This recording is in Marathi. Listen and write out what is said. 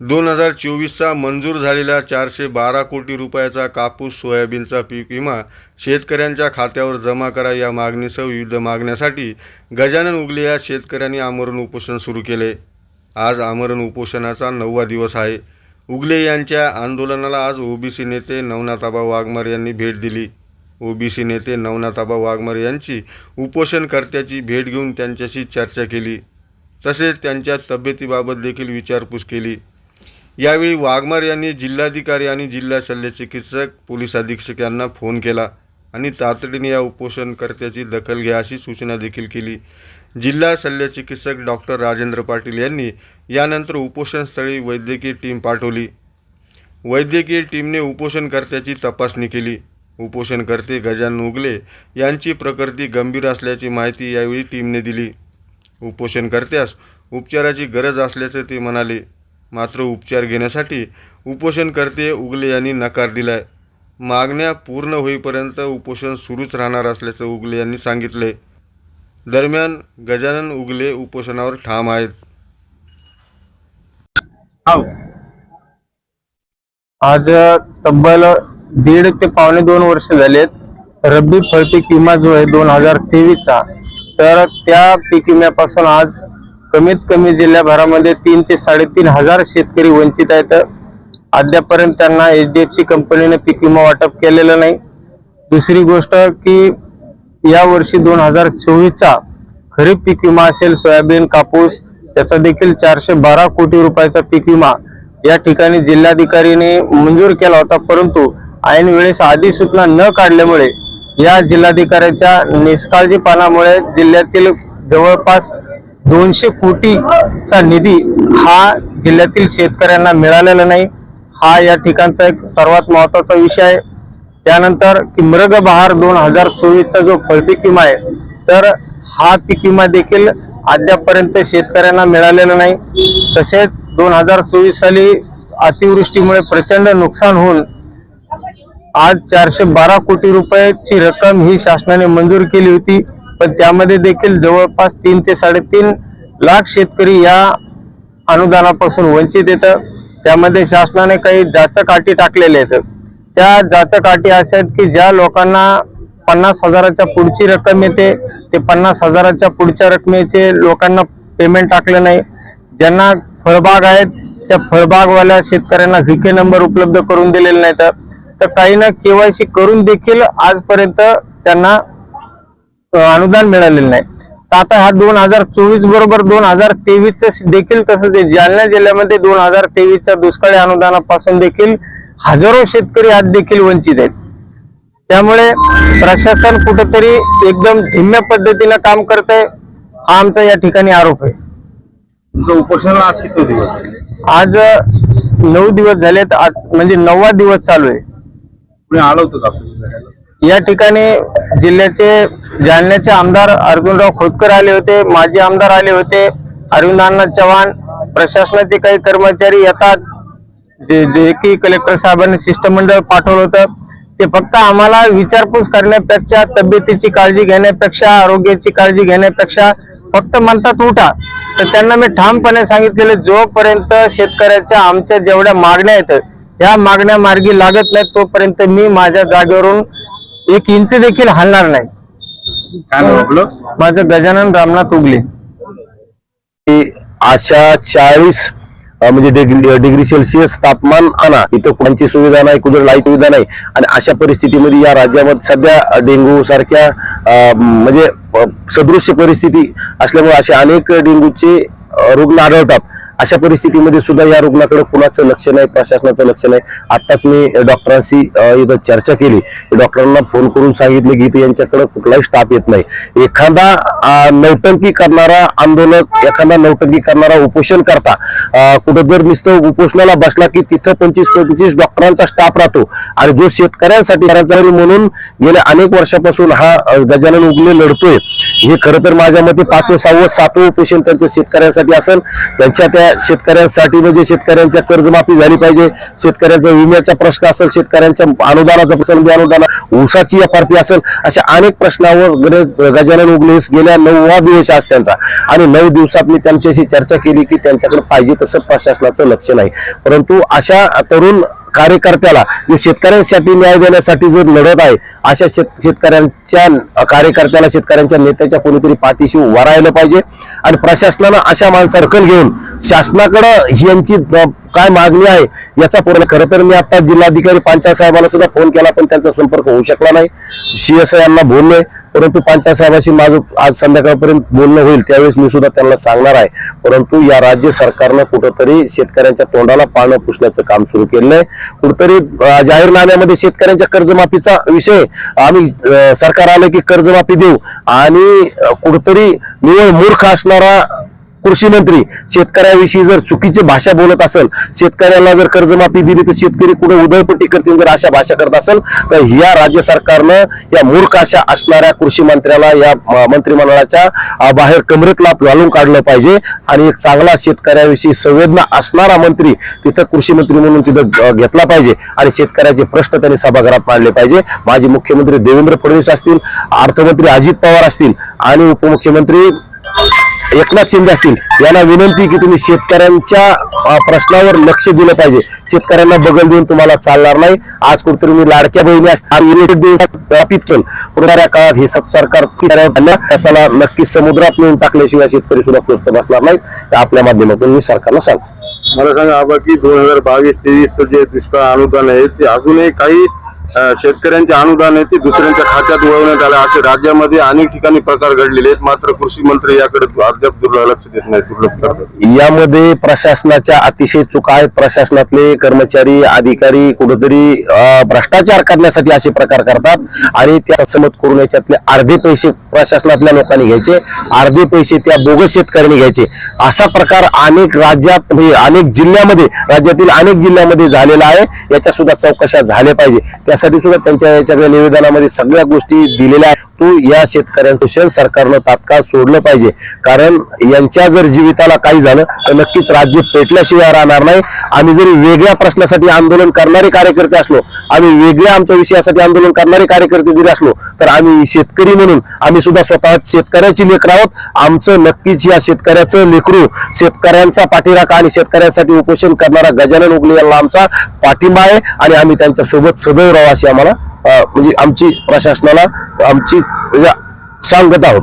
दोन हजार चोवीसचा मंजूर झालेला चारशे बारा कोटी रुपयाचा कापूस सोयाबीनचा पीक विमा शेतकऱ्यांच्या खात्यावर जमा करा या मागणीसह विविध मागण्यासाठी गजानन उगले या शेतकऱ्यांनी आमरण उपोषण सुरू केले. आज आमरण उपोषणाचा नववा दिवस आहे. उगले यांच्या आंदोलनाला आज ओबीसी नेते नवनाथाबा वाघमार यांनी भेट दिली. ओबीसी नेते नवनाथाबा वाघमार यांची उपोषणकर्त्याची भेट घेऊन त्यांच्याशी चर्चा केली. तसेच त्यांच्या तब्येतीबाबत देखील विचारपूस केली. यावेळी वाघमार यांनी जिल्हाधिकारी आणि जिल्हा शल्यचिकित्सक पोलीस अधीक्षक यांना फोन केला आणि तातडीने या उपोषणकर्त्याची दखल घ्या अशी सूचना देखील केली. जिल्हा शल्यचिकित्सक डॉक्टर राजेंद्र पाटील यांनी यानंतर उपोषणस्थळी वैद्यकीय टीम पाठवली. वैद्यकीय टीमने उपोषणकर्त्याची तपासणी केली. उपोषणकर्ते गजानन उगले यांची प्रकृती गंभीर असल्याची माहिती यावेळी टीमने दिली. उपोषणकर्त्यास उपचाराची गरज असल्याचे ते म्हणाले. मात्र उपचार घेण्यासाठी उपोषणकर्ते उगले यांनी नकार दिलाय. मागण्या पूर्ण होईपर्यंत उपोषण सुरूच राहणार असल्याचं उगले यांनी सांगितले दरम्यान गजानन उगले उपोषणावर ठाम आहेत. आज तब्बल दीड ते पावणे दोन वर्ष झालेत. रब्बी फळपीक विमा जो आहे दोन हजार तेवीसचा तर त्या पीक विम्यापासून आज कमीत कमी जिल्ह्याभरामध्ये तीन ते साडेतीन हजार शेतकरी वंचित आहेत. अद्यापर्यंत त्यांना एच डी एफ सी कंपनीने पीक विमा वाटप केलेलं नाही. दुसरी गोष्ट की या वर्षी दोन हजार चोवीसचा खरीप पीक विमा असेल सोयाबीन कापूस त्याचा देखील चारशे बारा कोटी रुपयाचा पीक विमा या ठिकाणी जिल्हाधिकारीने मंजूर केला होता. परंतु ऐन वेळेस अधिसूचना न काढल्यामुळे या जिल्हाधिकाऱ्याच्या निष्काळजीपणामुळे जिल्ह्यातील जवळपास दोनशे कोटीचा निधी हा जिल्ह्यातील शेतकऱ्यांना मिळालेला नाही. हा या ठिकाणचा एक सर्वात महत्त्वाचा विषय आहे. त्यानंतर की मृग बहार दोन हजार चोवीसचा जो फळपीक विमा आहे तर हा पीक विमा देखील अद्यापर्यंत शेतकऱ्यांना मिळालेला नाही. तसेच दोन हजार चोवीस साली अतिवृष्टीमुळे प्रचंड नुकसान होऊन आज चारशे बारा कोटी रुपयाची रक्कम ही शासनाने मंजूर केली होती. पण त्यामध्ये देखील जवळपास तीन ते साडेतीन लाख शेतकरी या अनुदानापासून वंचित येतं. त्यामध्ये शासनाने काही जाचकाठी अटी टाकलेल्या आहेत. त्या जाचकाठी अशा आहेत की ज्या लोकांना पन्नास हजाराच्या पुढची रक्कम येते ते पन्नास हजाराच्या पुढच्या रकमेचे लोकांना पेमेंट टाकलं नाही. ज्यांना फळबाग आहेत त्या फळबागवाल्या शेतकऱ्यांना व्हीके नंबर उपलब्ध करून दिलेले नाहीत. तर काहींना केवायसी करून देखील आजपर्यंत त्यांना अनुदान मिळालेलं नाही. तर आता हा दोन हजार चोवीस बरोबर दोन हजार तेवीस देखील तसंच जालना जिल्ह्यामध्ये दोन हजार तेवीसच्या दुष्काळी अनुदानापासून देखील हजारो शेतकरी आज देखील वंचित आहेत. त्यामुळे प्रशासन कुठेतरी एकदम धिम्य पद्धतीनं काम करत आहे हा आमचा या ठिकाणी आरोप आहे. तुमचं उपोषणाला आज किती दिवस आज नऊ दिवस झालेत. आज म्हणजे नववा दिवस चालू आहे. आलं होतं? या ठिकाणी जिल्ह्याचे जालन्याचे आमदार अर्जुनराव खोतकर आले होते माजी आमदार आले होते अरविंद अण्णा चव्हाण प्रशासनाचे काही कर्मचारी येतात जे जे की कलेक्टर साहेबांनी शिष्टमंडळ पाठवलं होतं. ते फक्त आम्हाला विचारपूस करण्यापेक्षा तब्येतीची काळजी घेण्यापेक्षा आरोग्याची काळजी घेण्यापेक्षा फक्त म्हणतात उठा. तर त्यांना मी ठामपणे सांगितलेले जोपर्यंत शेतकऱ्याच्या आमच्या जेवढ्या मागण्या आहेत या मागण्या मार्गी लागत नाहीत तोपर्यंत मी माझ्या जागेवरून एक इंच देखील हलणार नाही. काय नाव आपलं? माझं गजानन रामनाथ उगले. की अशा चाळीस म्हणजे डिग्री डिग्री सेल्सिअस तापमान आणा. इथं कोणची सुविधा नाही कुठे लाइट सुविधा नाही. आणि अशा परिस्थितीमध्ये या राज्यामध्ये सध्या डेंग्यू सारख्या अं, म्हणजे अं, सदृश्य परिस्थिती असल्यामुळे असे अनेक डेंग्यूचे अं, रुग्ण आढळतात. अशा परिस्थितीमध्ये सुद्धा या रुग्णाकडे कुणाचं लक्ष नाही प्रशासनाचं लक्ष नाही. आताच मी डॉक्टरांशी इथं चर्चा केली. डॉक्टरांना फोन करून सांगितले की इथे यांच्याकडे कुठलाही स्टाफ येत नाही. एखादा नौटंकी करणारा आंदोलक एखादा नौटंकी करणारा उपोषण करता कुठं जर नुसतं उपोषणाला बसला की तिथं पंचवीस पंचवीस डॉक्टरांचा स्टाफ राहतो. आणि जो शेतकऱ्यांसाठी कर्मचारी म्हणून गेल्या अनेक वर्षापासून हा गजानन उगले लढतोय. हे खरं तर माझ्या मते पाचवं सहावं सातवं उपोषण त्यांचं शेतकऱ्यांसाठी असेल. त्यांच्या त्या शेतकऱ्यांसाठी म्हणजे शेतकऱ्यांच्या कर्जमाफी झाली पाहिजे. शेतकऱ्यांचा विम्याचा प्रश्न असेल शेतकऱ्यांच्या अनुदानाचा प्रश्न म्हणजे अनुदान ऊसाची एफ असेल अशा अनेक प्रश्नावर गजानन उगले गेल्या नववा दिवस आज त्यांचा. आणि नऊ दिवसात मी त्यांच्याशी चर्चा केली की त्यांच्याकडे पाहिजे तसं प्रशासनाचं लक्ष नाही. परंतु अशा तरुण कार्यकर्त्याला जो शेतकऱ्यांसाठी न्याय देण्यासाठी जर लढत आहे अशा शेत शेतकऱ्यांच्या कार्यकर्त्याला शेतकऱ्यांच्या नेत्याच्या कोणीतरी पाठीशी उभा राहिलं पाहिजे. आणि प्रशासनानं अशा माणसारखल घेऊन शासनाकडं यांची काय मागणी आहे याचा पूर्ण खरं तर मी आता जिल्हाधिकारी पंचायत साहेबांना सुद्धा फोन केला पण त्यांचा संपर्क होऊ शकला नाही. सीएस यांना आहे परंतु पांचाळ साहेबांशी माझं आज संध्याकाळपर्यंत बोलणं होईल त्यावेळेस मी सुद्धा त्यांना सांगणार आहे. परंतु या राज्य सरकारनं कुठंतरी शेतकऱ्यांच्या तोंडाला पाळणं पुसण्याचं काम सुरू केलं आहे. कुठंतरी जाहीरनाम्यामध्ये शेतकऱ्यांच्या कर्जमाफीचा विषय आम्ही सरकार आलं की कर्जमाफी देऊ आणि कुठंतरी निवड मूर्ख असणारा कृषी मंत्री शेतकऱ्याविषयी जर चुकीची भाषा बोलत असेल शेतकऱ्याला जर कर्जमाफी दिली तर शेतकरी कुठे उधळपट्टी करतील जर अशा भाषा करत असेल तर या राज्य सरकारनं या मूर्ख अशा असणाऱ्या कृषी मंत्र्याला या मंत्रिमंडळाच्या बाहेर कमरेत लाप घालून काढलं पाहिजे. आणि एक चांगला शेतकऱ्याविषयी संवेदना असणारा मंत्री तिथं कृषी मंत्री म्हणून तिथं घेतला पाहिजे. आणि शेतकऱ्याचे प्रश्न त्यांनी सभागृहात मांडले पाहिजे. माजी मुख्यमंत्री देवेंद्र फडणवीस असतील अर्थमंत्री अजित पवार असतील आणि उपमुख्यमंत्री एकनाथ शिंदे असतील यांना विनंती की तुम्ही शेतकऱ्यांच्या प्रश्नावर लक्ष दिलं पाहिजे. शेतकऱ्यांना बगल देऊन तुम्हाला चालणार नाही. आज कुठेतरी मी लाडक्या बहिणी असतील पुढाऱ्या काळात हे सब सरकार त्याला नक्कीच समुद्रात नेऊन टाकल्याशिवाय शेतकरी सुद्धा स्वस्त बसणार नाही आपल्या माध्यमातून मी सरकारला सांगतो. मला सांगा की दोन हजार बावीस तेवीस जे दुष्काळ अनुदान आहे ते अजूनही काही शेतकऱ्यांचे अनुदान आहे ते दुसऱ्यांच्या खात्यात वळवण्यात आले. असे राज्यामध्ये अनेक ठिकाणी प्रकार घडलेले आहेत. मात्र कृषी मंत्री याकडे अद्याप लक्ष देत नाही दुर्लक्ष यामध्ये प्रशासनाच्या अतिशय चुका आहेत. प्रशासनातले कर्मचारी अधिकारी कुठेतरी भ्रष्टाचार करण्यासाठी असे प्रकार करतात आणि त्या समत करून याच्यातले अर्धे पैसे प्रशासनातल्या लोकांनी घ्यायचे. अर्धे पैसे त्या बोगस शेतकऱ्यांनी घ्यायचे. असा प्रकार अनेक राज्यात म्हणजे अनेक जिल्ह्यामध्ये राज्यातील अनेक जिल्ह्यामध्ये झालेला आहे. याच्या सुद्धा चौकशा झाल्या पाहिजे. त्यासाठी सुद्धा त्यांच्या याच्या निवेदनामध्ये सगळ्या गोष्टी दिलेल्या आहेत. तू या शेतकऱ्यांचं शेण सरकारनं तात्काळ सोडलं पाहिजे. कारण यांच्या जर जीविताला काही झालं तर नक्कीच राज्य पेटल्याशिवाय राहणार नाही. आम्ही जरी वेगळ्या प्रश्नासाठी आंदोलन करणारे कार्यकर्ते असलो आम्ही वेगळ्या आमच्या विषयासाठी आंदोलन करणारे कार्यकर्ते जरी असलो तर आम्ही शेतकरी म्हणून आम्ही सुद्धा स्वतः शेतकऱ्याची लेकर आहोत. आमचं नक्कीच या शेतकऱ्याचं लेकरू शेतकऱ्यांचा पाठीराखा आणि शेतकऱ्यांसाठी उपोषण करणारा गजानन उगले यांना आमचा पाठिंबा आहे आणि आम्ही त्यांच्यासोबत सदैव राहू अशी आम्हाला म्हणजे आमची प्रशासनाला आमची म्हणजे सांगत आहोत.